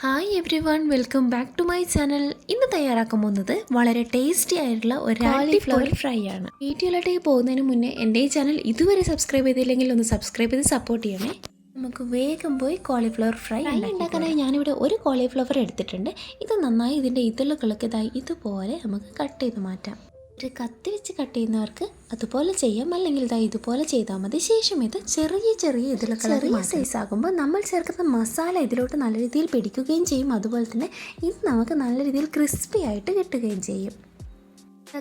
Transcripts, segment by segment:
Hi everyone welcome back to my channel ഇന്ന് തയ്യാറാക്കാൻ പോകുന്നത് വളരെ ടേസ്റ്റി ആയിട്ടുള്ള ഒരു കാളിഫ്ലവർ ഫ്രൈ ആണ്. വീഡിയോയിലോട്ടേക്ക് പോകുന്നതിന് മുന്നേ എന്റെ ഈ ചാനൽ ഇതുവരെ സബ്സ്ക്രൈബ് ചെയ്തില്ലെങ്കിൽ ഒന്ന് സബ്സ്ക്രൈബ് ചെയ്ത് സപ്പോർട്ട് ചെയ്യണേ. നമുക്ക് വേഗം പോയി കോളിഫ്ലവർ ഫ്രൈ ഉണ്ടാക്കാനായി ഞാനിവിടെ ഒരു കോളിഫ്ലവർ എടുത്തിട്ടുണ്ട്. ഇത് നന്നായി ഇതിന്റെ ഇതളുകളൊക്കെ ഇതായി ഇതുപോലെ നമുക്ക് കട്ട് ചെയ്ത് മാറ്റാം. ഒരു കത്തി വെച്ച് കട്ട് ചെയ്യുന്നവർക്ക് അതുപോലെ ചെയ്യാം. അല്ലെങ്കിൽ ഇതാ ഇതുപോലെ ചെയ്താൽ മതി. ശേഷം ഇത് ചെറിയ ചെറിയ ഇതിലൊക്കെ ചെറിയ സൈസ് ആകുമ്പോൾ നമ്മൾ ചേർക്കുന്ന മസാല ഇതിലോട്ട് നല്ല രീതിയിൽ പിടിക്കുകയും ചെയ്യും. അതുപോലെ തന്നെ ഇത് നമുക്ക് നല്ല രീതിയിൽ ക്രിസ്പി ആയിട്ട് കിട്ടുകയും ചെയ്യും.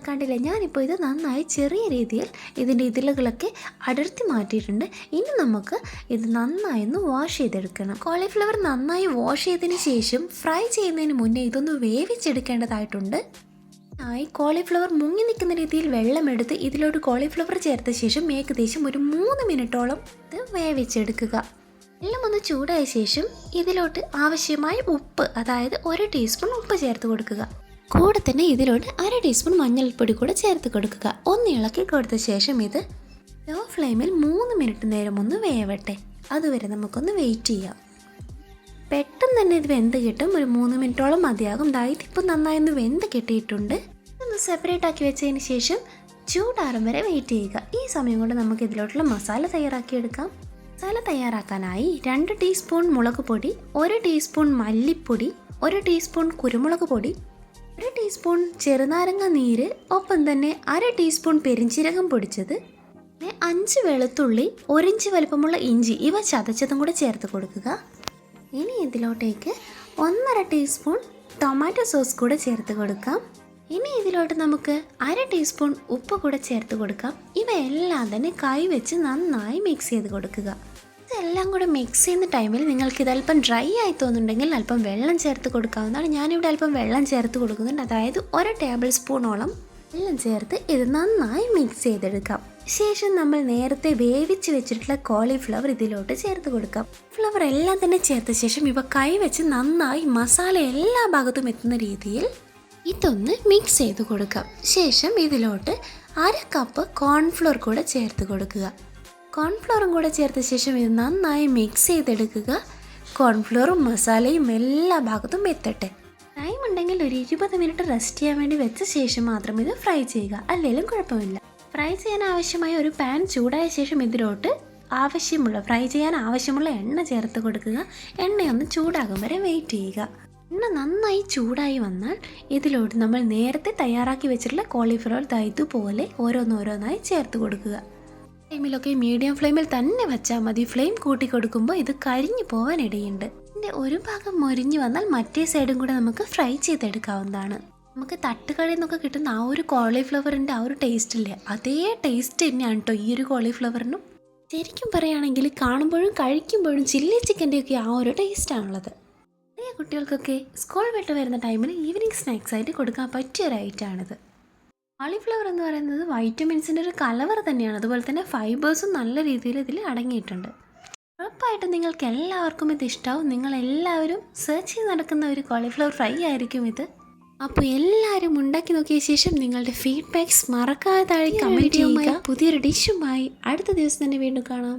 കണ്ടില്ലേ? ഞാനിപ്പോൾ ഇത് നന്നായി ചെറിയ രീതിയിൽ ഇതിന്റെ ഇതിലുകളൊക്കെ അടർത്തി മാറ്റിയിട്ടുണ്ട്. ഇനി നമുക്ക് ഇത് നന്നായി ഒന്ന് വാഷ് ചെയ്തെടുക്കണം. കോളിഫ്ലവർ നന്നായി വാഷ് ചെയ്തതിന് ശേഷം ഫ്രൈ ചെയ്യുന്നതിന് മുന്നേ ഇതൊന്ന് വേവിച്ചെടുക്കേണ്ടതായിട്ടുണ്ട്. ആയി കോളിഫ്ലവർ മുങ്ങി നിൽക്കുന്ന രീതിയിൽ വെള്ളമെടുത്ത് ഇതിലോട്ട് കോളിഫ്ലവർ ചേർത്ത ശേഷം ഏകദേശം ഒരു മൂന്ന് മിനിറ്റോളം ഇത് വേവിച്ചെടുക്കുക. വെള്ളം ഒന്ന് ചൂടായ ശേഷം ഇതിലോട്ട് ആവശ്യമായ ഉപ്പ് അതായത് ഒരു ടീസ്പൂൺ ഉപ്പ് ചേർത്ത് കൊടുക്കുക. കൂടെ തന്നെ ഇതിലോട്ട് അര ടീസ്പൂൺ മഞ്ഞൾപ്പൊടി കൂടെ ചേർത്ത് കൊടുക്കുക. ഒന്ന് ഇളക്കി കൊടുത്ത ശേഷം ഇത് ലോ ഫ്ലെയിമിൽ മൂന്ന് മിനിറ്റ് നേരം ഒന്ന് വേവട്ടെ. അതുവരെ നമുക്കൊന്ന് വെയിറ്റ് ചെയ്യാം. പെട്ടെന്ന് തന്നെ ഇത് വെന്ത് കിട്ടും. ഒരു മൂന്ന് മിനിറ്റോളം മതിയാകും. ദൈത് ഇപ്പം നന്നായി ഒന്ന് വെന്ത് കിട്ടിയിട്ടുണ്ട്. ഒന്ന് സെപ്പറേറ്റ് ആക്കി വെച്ചതിന് ശേഷം ചൂടാറും വരെ വെയിറ്റ് ചെയ്യുക. ഈ സമയം കൊണ്ട് നമുക്ക് ഇതിലോട്ടുള്ള മസാല തയ്യാറാക്കിയെടുക്കാം മസാല തയ്യാറാക്കാനായി രണ്ട് ടീസ്പൂൺ മുളക് പൊടി ഒരു ടീസ്പൂൺ മല്ലിപ്പൊടി ഒരു ടീസ്പൂൺ കുരുമുളക് പൊടി ഒരു ടീസ്പൂൺ ചെറുനാരങ്ങ നീര് ഒപ്പം തന്നെ അര ടീസ്പൂൺ പെരിഞ്ചീരകം പൊടിച്ചത് അഞ്ച് വെളുത്തുള്ളി ഒരിഞ്ച് വലുപ്പമുള്ള ഇഞ്ചി ഇവ ചതച്ചതും കൂടെ ചേർത്ത് കൊടുക്കുക. ഇനി ഇതിലോട്ടേക്ക് ഒന്നര ടീസ്പൂൺ ടൊമാറ്റോ സോസ് കൂടെ ചേർത്ത് കൊടുക്കാം. ഇനി ഇതിലോട്ട് നമുക്ക് അര ടീസ്പൂൺ ഉപ്പ് കൂടെ ചേർത്ത് കൊടുക്കാം. ഇവയെല്ലാം തന്നെ കൈ വെച്ച് നന്നായി മിക്സ് ചെയ്ത് കൊടുക്കുക. ഇതെല്ലാം കൂടെ മിക്സ് ചെയ്യുന്ന ടൈമിൽ നിങ്ങൾക്ക് ഇത് അല്പം ഡ്രൈ ആയി തോന്നുന്നുണ്ടെങ്കിൽ അല്പം വെള്ളം ചേർത്ത് കൊടുക്കാവുന്നതാണ്. ഞാനിവിടെ അല്പം വെള്ളം ചേർത്ത് കൊടുക്കുന്നുണ്ട്. അതായത് ഒരു ടേബിൾ സ്പൂണോളം വെള്ളം ചേർത്ത് ഇത് നന്നായി മിക്സ് ചെയ്തെടുക്കാം. ശേഷം നമ്മൾ നേരത്തെ വേവിച്ച് വെച്ചിട്ടുള്ള കോളിഫ്ലവർ ഇതിലോട്ട് ചേർത്ത് കൊടുക്കാം. ഫ്ലവർ എല്ലാം തന്നെ ചേർത്ത ശേഷം ഇവ കൈവച്ച് നന്നായി മസാല എല്ലാ ഭാഗത്തും എത്തുന്ന രീതിയിൽ ഇതൊന്ന് മിക്സ് ചെയ്ത് കൊടുക്കാം. ശേഷം ഇതിലോട്ട് അര കപ്പ് കോൺഫ്ലോർ കൂടെ ചേർത്ത് കൊടുക്കുക. കോൺഫ്ലോറും കൂടെ ചേർത്ത ശേഷം ഇത് നന്നായി മിക്സ് ചെയ്തെടുക്കുക. കോൺഫ്ലോറും മസാലയും എല്ലാ ഭാഗത്തും എത്തട്ടെ. ടൈം ഉണ്ടെങ്കിൽ ഒരു ഇരുപത് മിനിറ്റ് റെസ്റ്റ് ചെയ്യാൻ വേണ്ടി വെച്ച ശേഷം മാത്രം ഇത് ഫ്രൈ ചെയ്യുക. അല്ലെങ്കിലും കുഴപ്പമില്ല. ഫ്രൈ ചെയ്യാൻ ആവശ്യമായ ഒരു പാൻ ചൂടായ ശേഷം ഇതിലോട്ട് ആവശ്യമുള്ള ഫ്രൈ ചെയ്യാൻ ആവശ്യമുള്ള എണ്ണ ചേർത്ത് കൊടുക്കുക. എണ്ണയൊന്ന് ചൂടാകും വരെ വെയിറ്റ് ചെയ്യുക. എണ്ണ നന്നായി ചൂടായി വന്നാൽ ഇതിലോട്ട് നമ്മൾ നേരത്തെ തയ്യാറാക്കി വെച്ചിട്ടുള്ള കോളിഫ്ലവർ പോലെ ഓരോന്നോരോന്നായി ചേർത്ത് കൊടുക്കുക. ഫ്ലെയിമിലൊക്കെ മീഡിയം ഫ്ലെയിമിൽ തന്നെ വെച്ചാൽ മതി. ഫ്ലെയിം കൂട്ടി കൊടുക്കുമ്പോൾ ഇത് കരിഞ്ഞു പോകാൻ ഇടയുണ്ട്. ഇതിന്റെ ഒരു ഭാഗം മൊരിഞ്ഞു വന്നാൽ മറ്റേ സൈഡും കൂടെ നമുക്ക് ഫ്രൈ ചെയ്തെടുക്കാവുന്നതാണ്. നമുക്ക് തട്ടുകടയിൽ നിന്നൊക്കെ കിട്ടുന്ന ആ ഒരു കോളിഫ്ലവറിന്റെ ആ ഒരു ടേസ്റ്റ് ഇല്ലേ? അതേ ടേസ്റ്റ് തന്നെയാണ് കേട്ടോ ഈ ഒരു കോളിഫ്ലവറിനും. ശരിക്കും പറയുകയാണെങ്കിൽ കാണുമ്പോഴും കഴിക്കുമ്പോഴും ചില്ലി ചിക്കന്റെ ഒക്കെ ആ ഒരു ടേസ്റ്റാണുള്ളത് ചെറിയ കുട്ടികൾക്കൊക്കെ സ്കൂൾ വിട്ട് വരുന്ന ടൈമിൽ ഈവനിങ് സ്നാക്സ് ആയിട്ട് കൊടുക്കാൻ പറ്റിയ ഒരു ഐറ്റമാണിത് കോളിഫ്ലവർ എന്ന് പറയുന്നത് വൈറ്റമിൻസിന്റെ ഒരു കലവർ തന്നെയാണ്. അതുപോലെ തന്നെ ഫൈബേഴ്സും നല്ല രീതിയിൽ ഇതിൽ അടങ്ങിയിട്ടുണ്ട്. ഉറപ്പായിട്ടും നിങ്ങൾക്ക് എല്ലാവർക്കും ഇത് ഇഷ്ടമാവും നിങ്ങൾ എല്ലാവരും സെർച്ച് ചെയ്ത് നടക്കുന്ന ഒരു കോളിഫ്ലവർ ഫ്രൈ ആയിരിക്കും ഇത്. അപ്പോൾ എല്ലാവരും ഉണ്ടാക്കി നോക്കിയ ശേഷം നിങ്ങളുടെ ഫീഡ്ബാക്ക്സ് മറക്കാതെ താഴെ കമന്റ് ചെയ്യുക. പുതിയൊരു ഡിഷുമായി അടുത്ത ദിവസം തന്നെ വീണ്ടും കാണാം.